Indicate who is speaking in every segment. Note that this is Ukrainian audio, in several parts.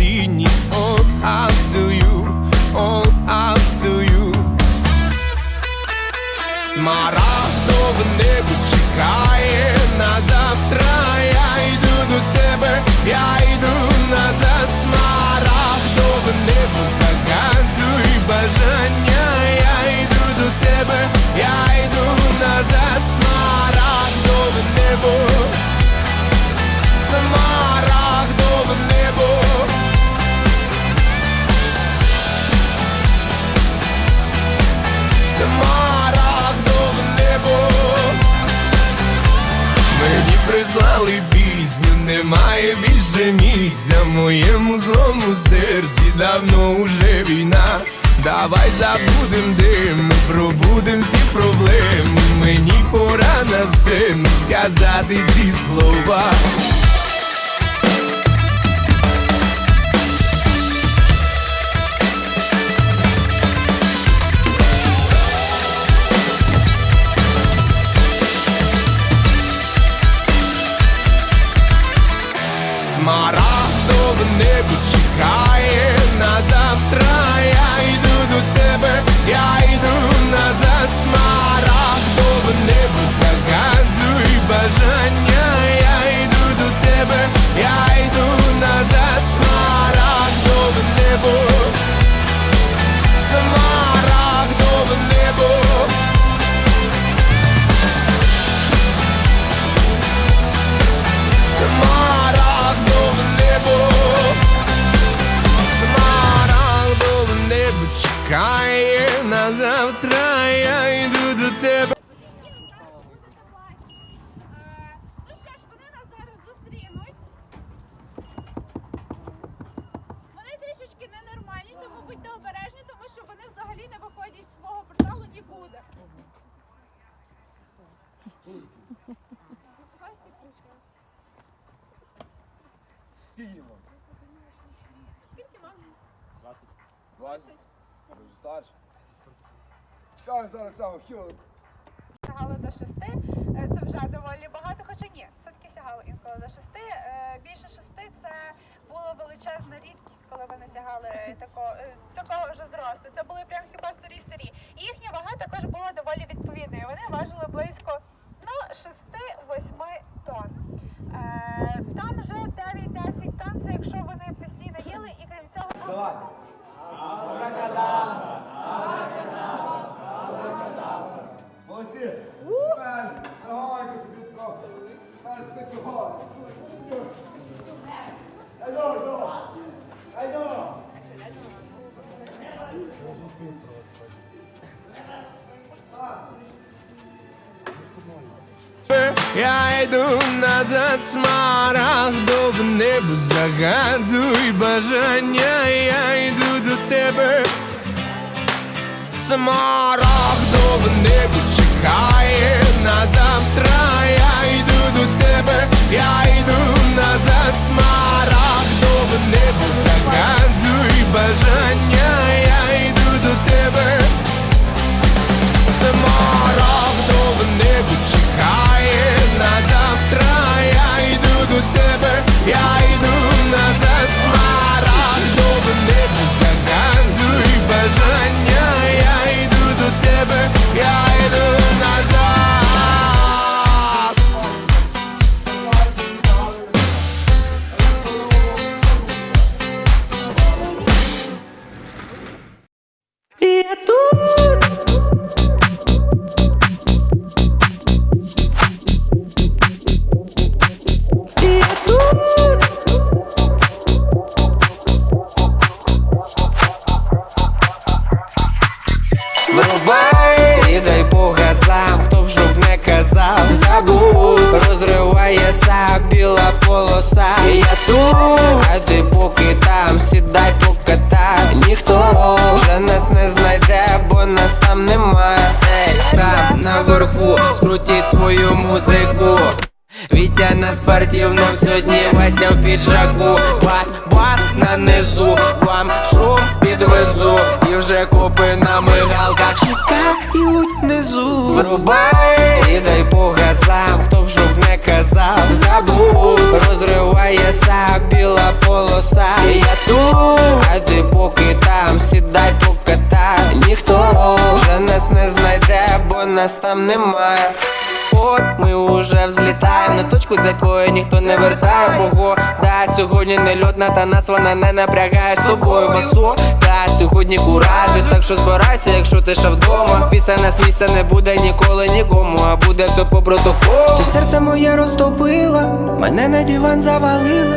Speaker 1: цінність, all up to you, all up to you Смарагдове небо чекає на завтра. Я йду до тебе, я йду назад. Смарагдове небо загадуй бажання. Я йду до тебе, я йду назад. Смарагдове небо, смарагдове Мені прислали пісню, немає більше місця моєму злому серці. Давно уже війна. Давай забудем дим, пробудем всі проблеми. Мені пора на сцену сказати ці слова тебе, чекає на завтра. Я йду до тебе.
Speaker 2: Ну що ж, вони нас зараз зустрінуть. Вони трішечки ненормальні, тому будьте обережні, тому що вони взагалі не виходять з свого порталу нікуди. Гості прийшли.
Speaker 3: Скільки вам?
Speaker 2: Скільки вам?
Speaker 3: 20? Дуже старше. Чекаю зараз саме хіл.
Speaker 2: Сягали до шести. Е, Це вже доволі багато, хоча ні, все-таки сягали інколи до шести. Е, Більше шести це була величезна рідкість, коли вони сягали тако, е, такого ж зросту. Це були прям хіба старі старі. І їхня вага також була доволі відповідною. Вони важили близько ну, 6-8 тонн. Там вже 9-10 тонн, це якщо вони постійно їли, і крім цього.
Speaker 3: Давай.
Speaker 1: Я йду назад, смарагдове небо, загадуй бажання, я йду до тебе. Смарагдове небо чекає на завтра, я йду до тебе, я йду назад, смарагдове небо, загадуй бажання, я йду до тебе. Смарагдове
Speaker 4: ніхто вже нас не знайде, бо нас там немає. Ей, там наверху, скрутіть свою музику. Вітя на спортивном сьогодні Вася в піджаку Бас, бас на низу Вам шум підвезу І вже копи на мигалках Чекають внизу Врубай і дай по газам Хто б не казав Забув. Розривається біла полоса. Я тут, а поки там Сідай покатай. Ніхто вже нас не знайде, бо нас там немає От ми уже взлітаємо на точку, з якої ніхто не вертає. Погода сьогодні не льотна, та нас вона не напрягає з тобою. Басо Та сьогодні куражі, так що збирайся, якщо ти ще вдома. Після нас місця не буде ніколи нікому, а буде все по протоколу. Ти серце моє розтопила, мене на диван завалила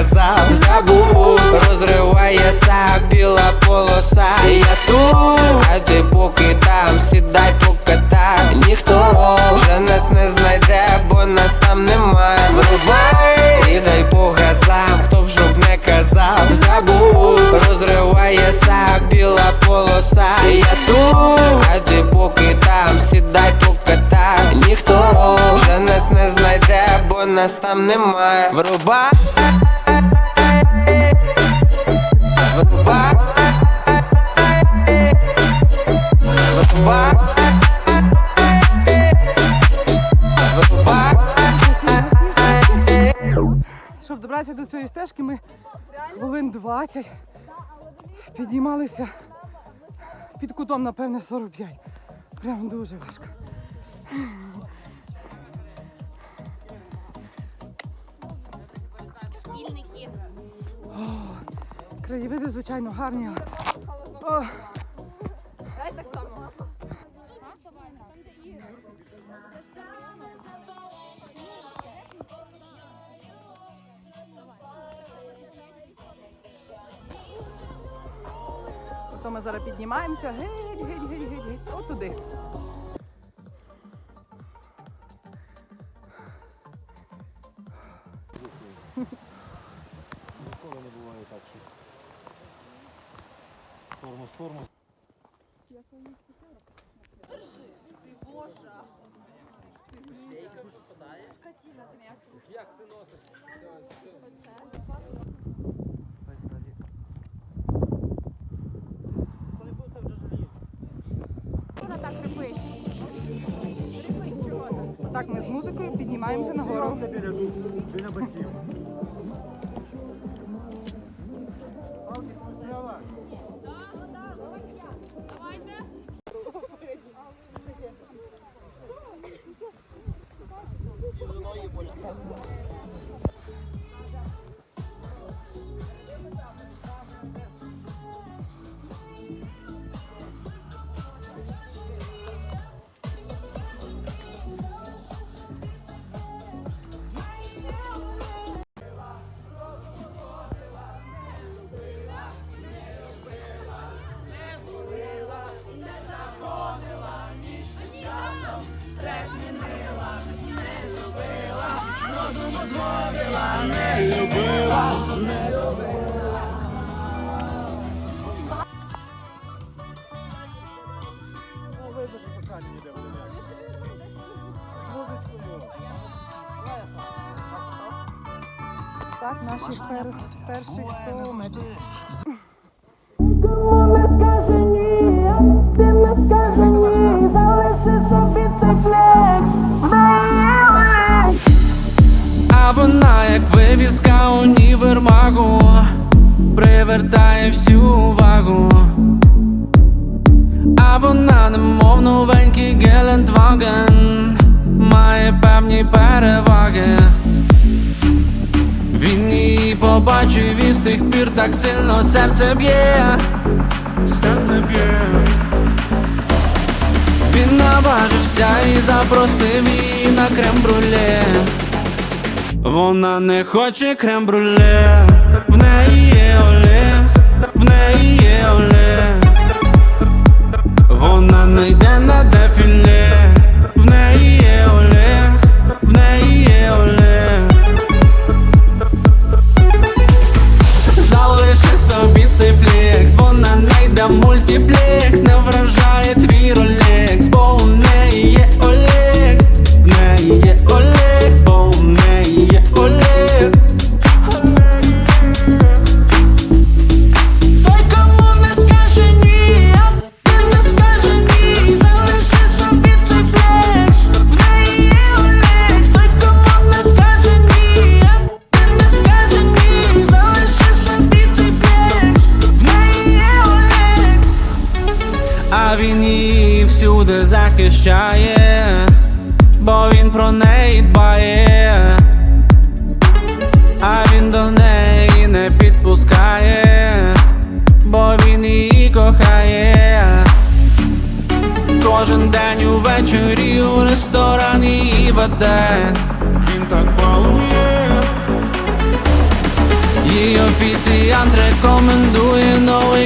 Speaker 4: казав, забув, розривається біла полоса. Я тут, а ти поки там, сідай покатай. Ніхто вже нас не знайде, бо нас там немає. Врубай і дай по газам, хто б щоб не казав, забув, розривається біла полоса. Я тут, а ти поки там, сідай покатай. Ніхто вже нас не знайде, бо нас там немає. Врубай
Speaker 5: 20 піднімалися під кутом, напевне, 45. Прям дуже важко.
Speaker 6: шкільники.
Speaker 5: Краєвиди, звичайно, гарні.
Speaker 6: Дай так само.
Speaker 5: То ми зараз піднімаємося. Геть, геть, геть, геть, геть. От туди. Так, ми з музикою піднімаємося нагору. Так, наші пер... перші 100 метрів.
Speaker 7: А вона, як вивіска універмагу, привертає всю увагу. А вона, немов новенький Гелендваген, має певні переваги. Він її побачив і з тих пір так сильно серце б'є, серце б'є. Він наважився і запросив її на крем-бруле. Вона не хоче крем-бруле, в неї є Олег, в неї є Олег. мультиплекс не вражає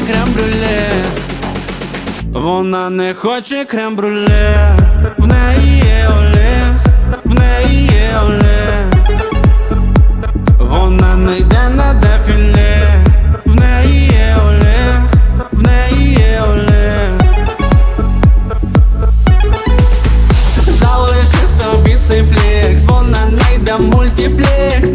Speaker 7: крем-брюле вона не хоче крем-брюле в неї є Олег, в неї є Олег, вона не йде на дефіле, в неї є Олег, в неї є Олег. Залиши собі цей флекс, вона не йде мультиплекс.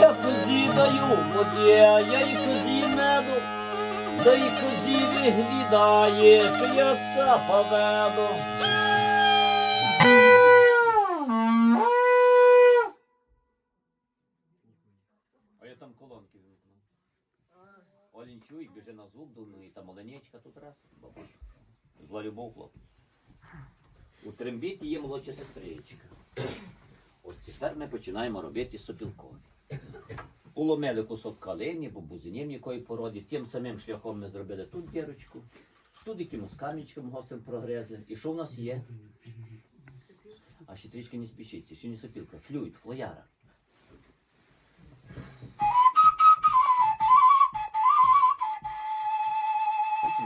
Speaker 6: Я козі
Speaker 8: даю, воді, я і козі виглядає, що я цапа веду. А я там колонки вимкнув. Олень чує, біже на звук, думаю, там оленечка тут раз. Зла любов хлопець. У трембіті є молодша сестричка. От тепер ми починаємо робити сопілкові. Уломили кусок калини, бо бузинів якої породи, тим самим шляхом ми зробили тут дірочку, тут якимось камінчиком гострим прогрезли. І що в нас є? А ще трішки не спішіться, ще не сопілка, флюїд, флояра.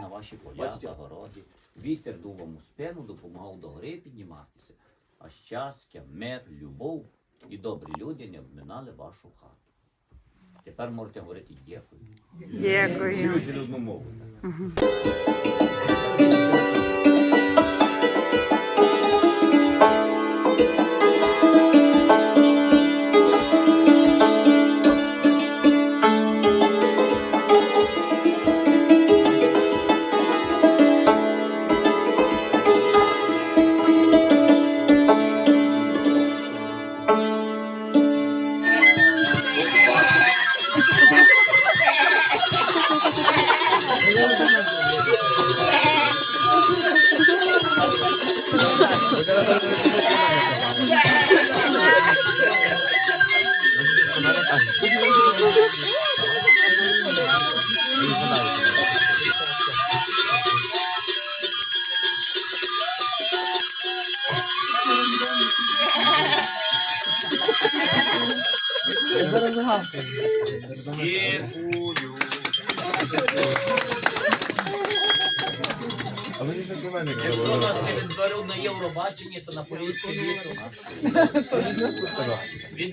Speaker 8: На ваші поля та городі. Вітер дув вам у спину, допомагав до гори підніматися. А щастя, мир, любов і добрі люди не обминали вашу хату. Тепер можете говорити дякую.
Speaker 5: Дякую.
Speaker 8: Чуючи людну мову.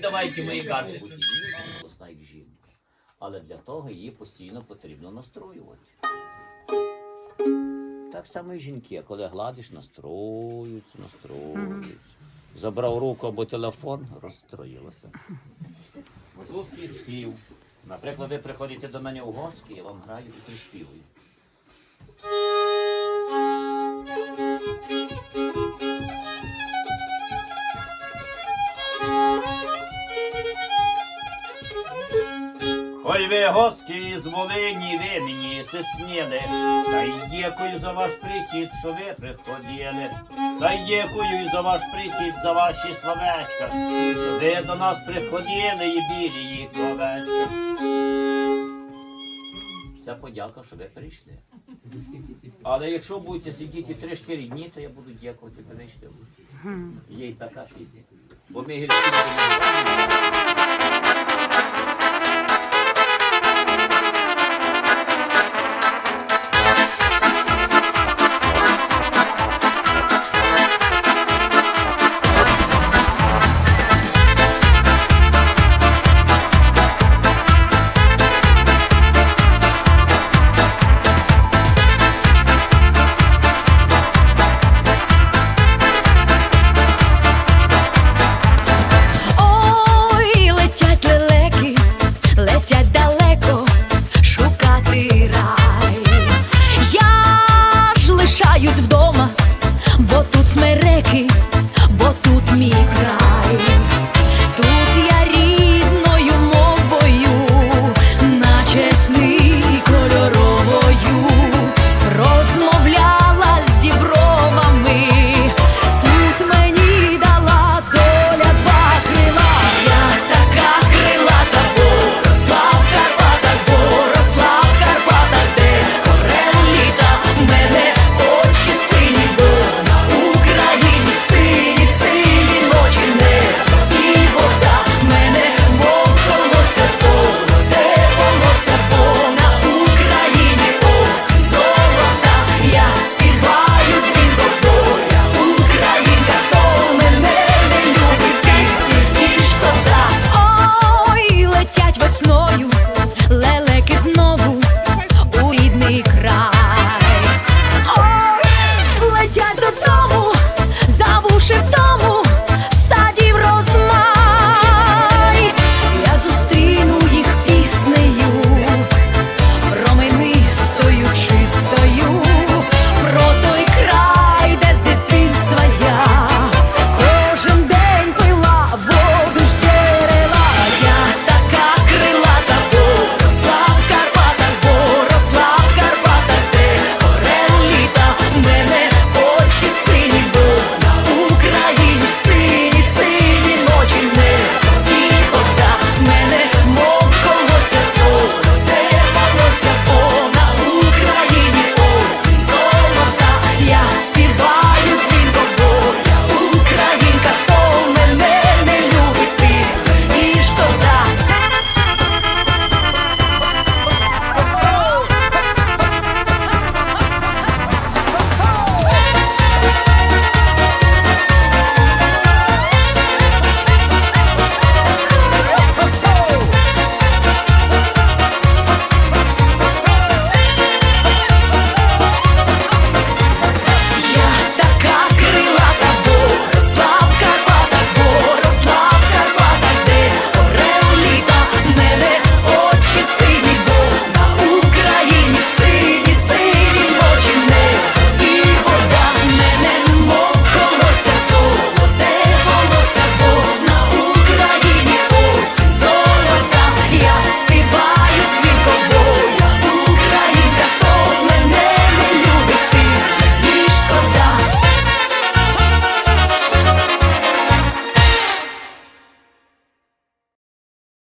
Speaker 8: Віддавайте мої гаджети. Як жінка. Але для того її постійно потрібно настроювати. Так само і жінки, коли гладиш, настроюються, настроюються. Забрав руку або телефон, розстроїлася. Русський спів. Наприклад, ви приходите до мене у гості, я вам граю і приспівую. Ой ви гості з Волині, ви мені сисніли, та й дякую за ваш прихід, що ви приходили. Та й дякую за ваш прихід, за ваші словечка. Ви до нас приходили і білі їх овечка. Вся подяка, що ви прийшли. Але якщо будете сидіти 3-4 дні, то я буду дякувати, прийшли. Є й така пісня. Бо ми гірські.